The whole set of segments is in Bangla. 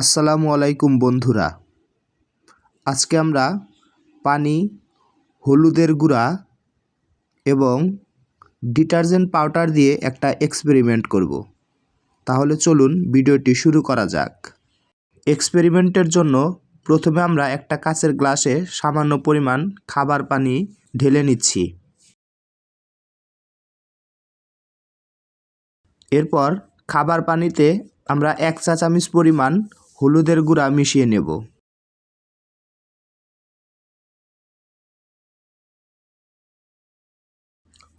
আসসালামু আলাইকুম বন্ধুরা। আজকে আমরা পানি, হলুদের গুঁড়া এবং ডিটারজেন্ট পাউডার দিয়ে একটা এক্সপেরিমেন্ট করব। তাহলে চলুন ভিডিওটি শুরু করা যাক। এক্সপেরিমেন্টের জন্য প্রথমে আমরা একটা কাচের গ্লাসে সামান্য পরিমাণ খাবার পানি ঢেলে নিচ্ছি। এরপর খাবার পানিতে আমরা এক চা চামচ পরিমাণ হলুদের গুঁড়া মিশিয়ে নেব।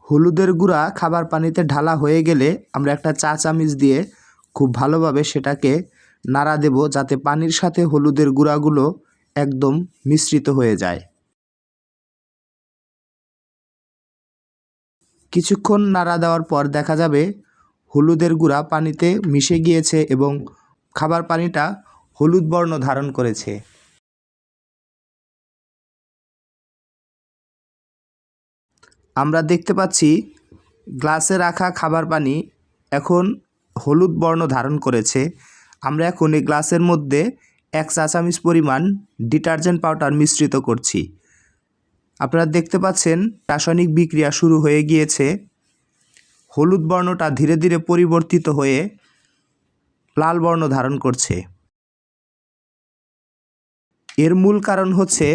হলুদের গুঁড়া খাবার পানিতে ঢালা হয়ে গেলে আমরা একটা চা চামিচ দিয়ে খুব ভালোভাবে সেটাকে নাড়া দেব যাতে পানির সাথে হলুদের গুঁড়াগুলো একদম মিশ্রিত হয়ে যায়। কিছুক্ষণ নাড়া দেওয়ার পর দেখা যাবে হলুদের গুঁড়া পানিতে মিশে গিয়েছে এবং খাবার পানিটা হলুদ বর্ণ ধারণ করেছে। আমরা দেখতে পাচ্ছি, গ্লাসে রাখা খাবার পানি এখন হলুদ বর্ণ ধারণ করেছে। আমরা এখন এই গ্লাসের মধ্যে এক চা চামচ পরিমাণ ডিটারজেন্ট পাউডার মিশ্রিত করছি। আপনারা দেখতে পাচ্ছেন, রাসায়নিক বিক্রিয়া শুরু হয়ে গিয়েছে। হলুদ বর্ণটা ধীরে ধীরে পরিবর্তিত হয়ে লাল বর্ণ ধারণ করছে। এর মূল কারণ হচ্ছে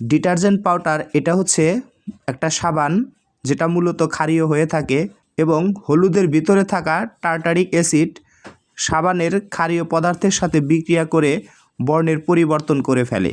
ডিটারজেন্ট পাউডার, এটা হচ্ছে একটা সাবান যেটা মূলত ক্ষারীয় হয়ে থাকে এবং হলুদের ভিতরে থাকা টার্টারিক অ্যাসিড সাবানের ক্ষারীয় পদার্থের সাথে বিক্রিয়া করে বর্ণের পরিবর্তন করে ফেলে।